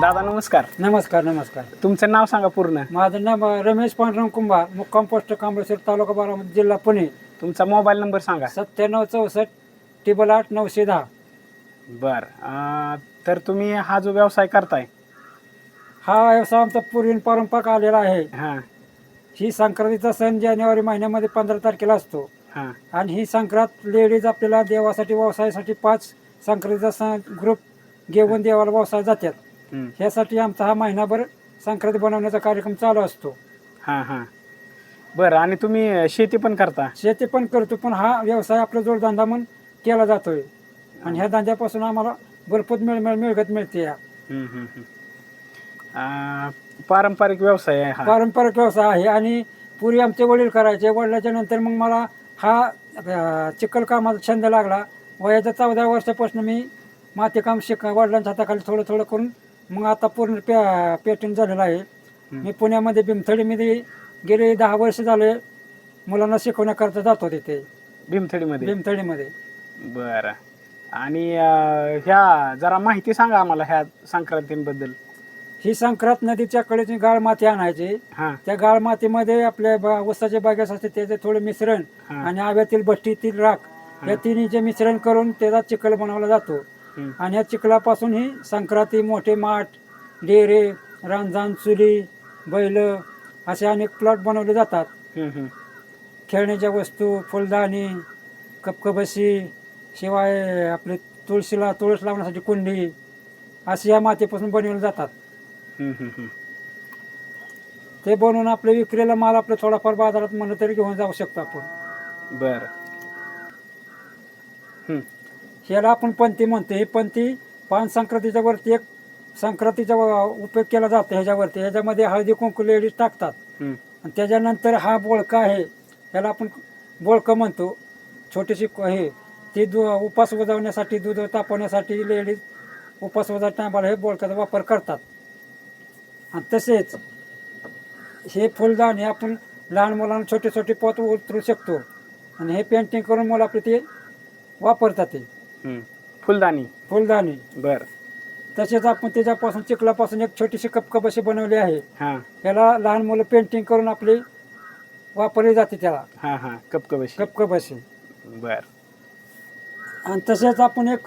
दादा नमस्कार. नमस्कार नमस्कार. तुमचं नाव सांगा पूर्ण. माझं नाव रमेश पांडुरंग कुंभार मुक्काम पोस्ट कांबळेश्वर तालुका बारामती जिल्हा पुणे. तुमचा मोबाईल नंबर सांगा. सत्त्याण्णव चौसष्ट टिबल आठ नऊशे दहा. बर तर तुम्ही हा जो व्यवसाय करताय? हा व्यवसाय आमचा पूर्वीन पारंपरिक आलेला आहे. हां. ही संक्रांतीचा सण जानेवारी महिन्यामध्ये पंधरा तारखेला असतो. हां. आणि ही संक्रांत लेडीज आपल्याला देवासाठी व्यवसायासाठी पाच संक्रांतीचा सण ग्रुप घेऊन देवाला व्यवसाय जातात. ह्यासाठी आमचा हा महिनाभर संक्रांती बनवण्याचा कार्यक्रम चालू असतो. हां हां. बरं आणि तुम्ही शेती पण करता? शेती पण करतो पण हा व्यवसाय आपला जोडधंदा म्हणून केला जातोय. आणि ह्या धंद्यापासून आम्हाला भरपूर मिळ मिळ मिळगत मिळते या. पारंपरिक व्यवसाय आहे हा. पारंपरिक व्यवसाय आहे आणि पूर्वी आमचे वडील करायचे. वडिलाच्या नंतर मग मला हा अं, चिखल कामाचा छंद लागला. वयाच्या चौदा वर्षापासून मी मातीकाम शिक वडिलांच्या हाताखाली थोडं थोडं करून मग आता पूर्ण पे पेटून झालेलं आहे. मी पुण्यामध्ये भीमथडीमध्ये गेले दहा वर्ष झाले. मुलांना शिकवण्याकरता जातो तिथे. भीमथडीमध्ये? भीमथडीमध्ये. बरं. आणि अं, ह्या जरा माहिती सांगा आम्हाला ह्या संक्रांतींबद्दल. ही संक्रांत नदीच्या कडेची गाळ माती आणायची. हां. त्या गाळ मातीमध्ये आपल्या बा बागेस असते त्याचे थोडे मिश्रण हा. आणि आव्यातील भट्टीतील राख या तिन्हीचे मिश्रण करून त्याचा चिखल बनवला जातो. आणि या चिखलापासून ही संक्रांती मोठे माठ डेरे रांजण चुली बैल असे अनेक प्लॉट बनवले जातात. खेळण्याच्या वस्तू फुलदाणी कपकबशी शिवाय आपले तुळशीला तुळस लावण्यासाठी कुंडी असे या मातीपासून बनवले जातात. ते बनवून आपले विक्रीला माल आपलं थोडाफार बाजारात म्हणलं तरी घेऊन जाऊ शकतो आपण बरं. ह्याला आपण पंथी म्हणतो. ही पंथी पान संक्रांतीच्या वरती एक संक्रांतीचा उपयोग केला जातो ह्याच्यावरती. ह्याच्यामध्ये हळदी कुंकू लेडीज टाकतात. हं. आणि त्याच्यानंतर हा बोळका आहे ह्याला आपण बोळकं म्हणतो. छोटीशी हे ती दु उपास वजवण्यासाठी दूध तापवण्यासाठी लेडीज उपास वजा टायमाला हे बोळकाचा वापर करतात. आणि तसेच हे फुलदाणी आपण लहान मुलांना छोटे छोटे पोत उतरू शकतो. आणि हे पेंटिंग करून मुलं आपले ते वापरतात ते. फुलदाणी. फुलदाणी. बर. तसेच आपण त्याच्यापासून चिखलापासून एक छोटीशी कपकप अशी बनवली आहे. हां. याला लहान मुलं पेंटिंग करून आपली वापरली जाते त्याला. हां हां. कपकबशी कपकप अशी बर. आणि तसेच आपण एक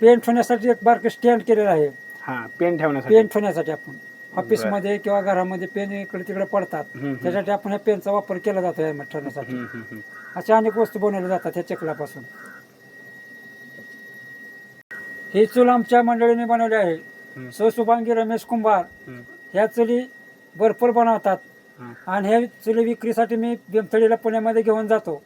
पेंट होण्यासाठी एक बारकं स्टँड केलेलं आहे. हां पेन ठेवण्यासाठी. पेंट होण्यासाठी आपण. ऑफिसमध्ये किंवा घरामध्ये पेन इकडे तिकडे पडतात. हम्म. त्यासाठी आपण ह्या पेनचा वापर केला जातो या ठेवण्यासाठी. हं, हं, हं. अशा अनेक वस्तू बनवल्या जातात ह्या चिखलापासून. ही चूल आमच्या मंडळीने बनवली आहे. हं. सुभांगी रमेश कुंभार. ह्या चुली भरपूर बनवतात. आणि ह्या चुली विक्रीसाठी मी भीमथडीला पुण्यामध्ये घेऊन जातो.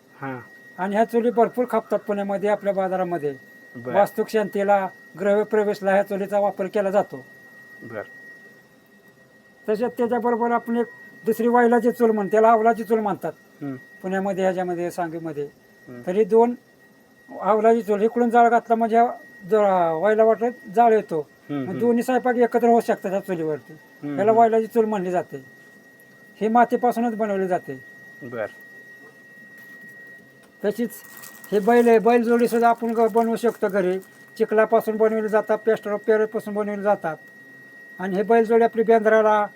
आणि ह्या चुली भरपूर खापतात पुण्यामध्ये आपल्या बाजारामध्ये. वास्तुक शांतीला गृहप्रवेशला ह्या चुलीचा वापर केला जातो. बर. तसेच त्याच्याबरोबर आपण एक दुसरी वायलाची चूल म्हणतो त्याला आवलाची चूल म्हणतात. पुण्यामध्ये ह्याच्यामध्ये सांगलीमध्ये. हं. तरी दोन आवलाची चूल इकडून जाळ घातला म्हणजे वायला वाटत जाळ येतो. मग. दोन्ही स्वयंपाक एकत्र होऊ शकतात ह्या चुलीवरती. याला. वायलाची चूल म्हणली जाते. ही मातीपासूनच बनवली जाते. बर. तशीच हे बैल आहे. बैल जोडी सुद्धा आपण ग- बनवू शकतो घरी. चिखलापासून बनवले जातात पेस्टर पेरपासून बनवले जातात. आणि हे बैलजोडी आपली बेंद्राला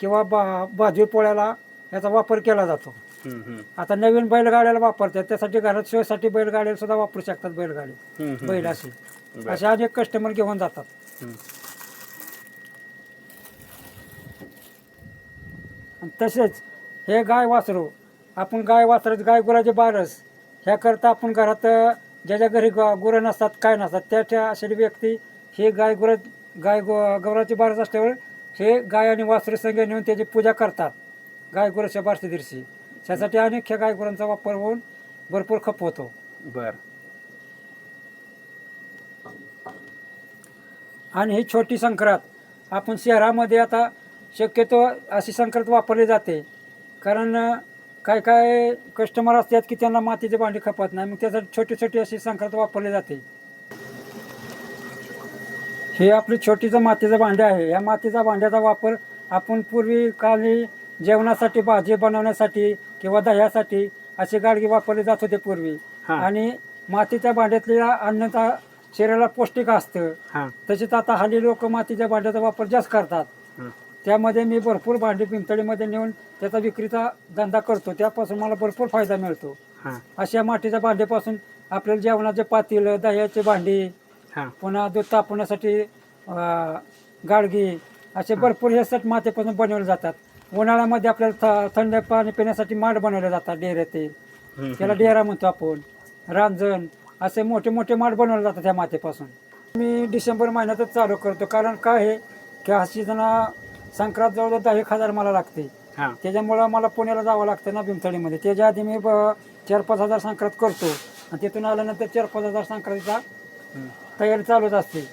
किंवा बा भाजी पोळ्याला याचा वापर केला जातो. आता नवीन बैलगाड्याला वापरतात. त्यासाठी घरात शिवायसाठी बैलगाड्याला सुद्धा वापरू शकतात बैलगाडी. हं, हं. बैल असे अनेक कस्टमर घेऊन जातात. हं. आणि तसेच हे गाय वासरू आपण गाय वासरात गाय गुराचे बारस ह्याकरता आपण घरात ज्याच्या घरी गुरं नसतात काय नसतात त्या त्या अशा व्यक्ती हे गाय गुरं गाय गु गौराचे बारस असल्यावर हे गाय आणि वासरू संघ नेऊन त्याची पूजा करतात गाय गुराच्या बारसी दिवशी त्यासाठी अनेक ह्या गाय गुरांचा वापर होऊन भरपूर खप होतो. बर. आणि ही छोटी संक्रांत. आपण शहरामध्ये आता शक्यतो अशी संक्रांत वापरली जाते. कारण काय काय कस्टमर असतात की त्यांना मातीचे भांडी खपत नाही मग त्यासाठी छोटी छोटी अशी संक्रांत वापरली जाते. हे आपली छोटीचं मातीचं भांडे आहे. या मातीचा भांड्याचा वापर आपण पूर्वी काली जेवणासाठी भाजी बनवण्यासाठी किंवा दह्यासाठी अशी गाडगी वापरली जात होते पूर्वी. आणि मातीच्या भांड्यातल्या अन्नचा शरीराला पौष्टिक असतं. तसेच आता हल्ली लोक मातीच्या भांड्याचा वापर जास्त करतात. त्यामध्ये मी भरपूर भांडी पिंपळीमध्ये नेऊन त्याचा विक्रीचा धंदा करतो. त्यापासून मला भरपूर फायदा मिळतो. अशा मातीच्या भांड्यापासून आपल्याला जेवणाचे पातील दह्याची भांडी पुन्हा दूध तापवण्यासाठी गाडगी असे भरपूर हे सट मातीपासून बनवले जातात. उन्हाळ्यामध्ये आपल्याला थ- थंड पाणी पिण्यासाठी माठ बनवले जातात डेऱ्यातील त्याला डेरा म्हणतो आपण. रांजण असे मोठे मोठे माठ बनवले जातात त्या मातीपासून. मी डिसेंबर महिन्यातच चालू करतो. कारण काय आहे की हा सीझन संक्रांत जवळ दहा एक हजार मला लागते. हां. त्याच्यामुळं मला पुण्याला जावं लागतं ना भीमथडीमध्ये. त्याच्या आधी मी चार पाच हजार संक्रांत करतो. आणि तिथून आल्यानंतर चार पाच हजार संक्रांतीचा तयारी चालूच असते.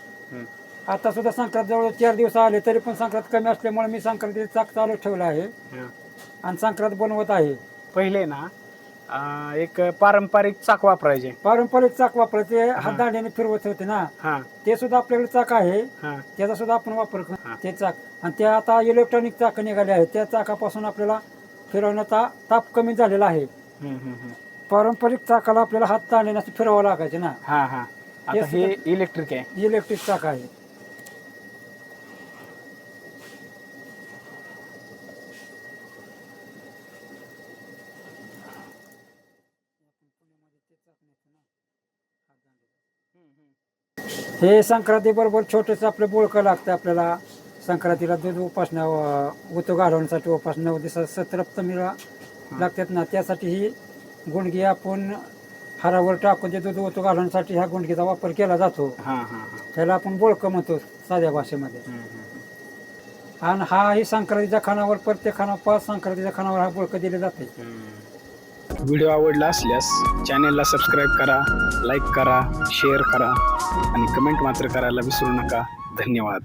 आता सुद्धा संक्रांत जवळ चार दिवस आले तरी पण संक्रांत कमी असल्यामुळे मी संक्रांतीचा चाक चालू ठेवला आहे. आणि संक्रांत बनवत आहे. पहिले ना अं, एक पारंपरिक चाक वापरायचे. पारंपरिक चाक वापरायचे. हात दांड्याने फिरवत होते ना. हां. ते सुद्धा आपल्याकडे चाक आहे. हां. त्याचा सुद्धा आपण वापर हा. करतो ते चाक. आणि ते आता इलेक्ट्रॉनिक चाक निघाले आहेत. त्या चाकापासून आपल्याला फिरवण्याचा ताप कमी झालेला आहे. हम्म, हम्म, हम्म. पारंपरिक चाकाला आपल्याला हात ताणण्यासाठी फिरवावं लागायचे ना. हां हां. आता हे इलेक्ट्रिक आहे. इलेक्ट्रिक चाक आहे. हे संक्रांती बरोबर छोटंसं आपलं बोळकं लागतं आपल्याला. संक्रांतीला दूध उपासण्या उतो घालवण्यासाठी उपासण्या नऊ दिवसात सतरप्तमीला लागतात ना. त्यासाठी ही गुंडगी आपण हारावर टाकून ते दूध उतो घालवण्यासाठी ह्या गुंडगीचा वापर केला जातो. हां हां हां. त्याला आपण बोळकं म्हणतो साध्या भाषेमध्ये. आणि हा ही संक्रांतीच्या खानावर प्रत्येक खाना पाच संक्रांतीच्या खानावर हा बोळकं दिले जाते. व्हिडिओ आवडला असल्यास चॅनेलला सबस्क्राईब करा. लाईक करा शेअर करा आणि कमेंट मात्र करायला विसरू नका. धन्यवाद.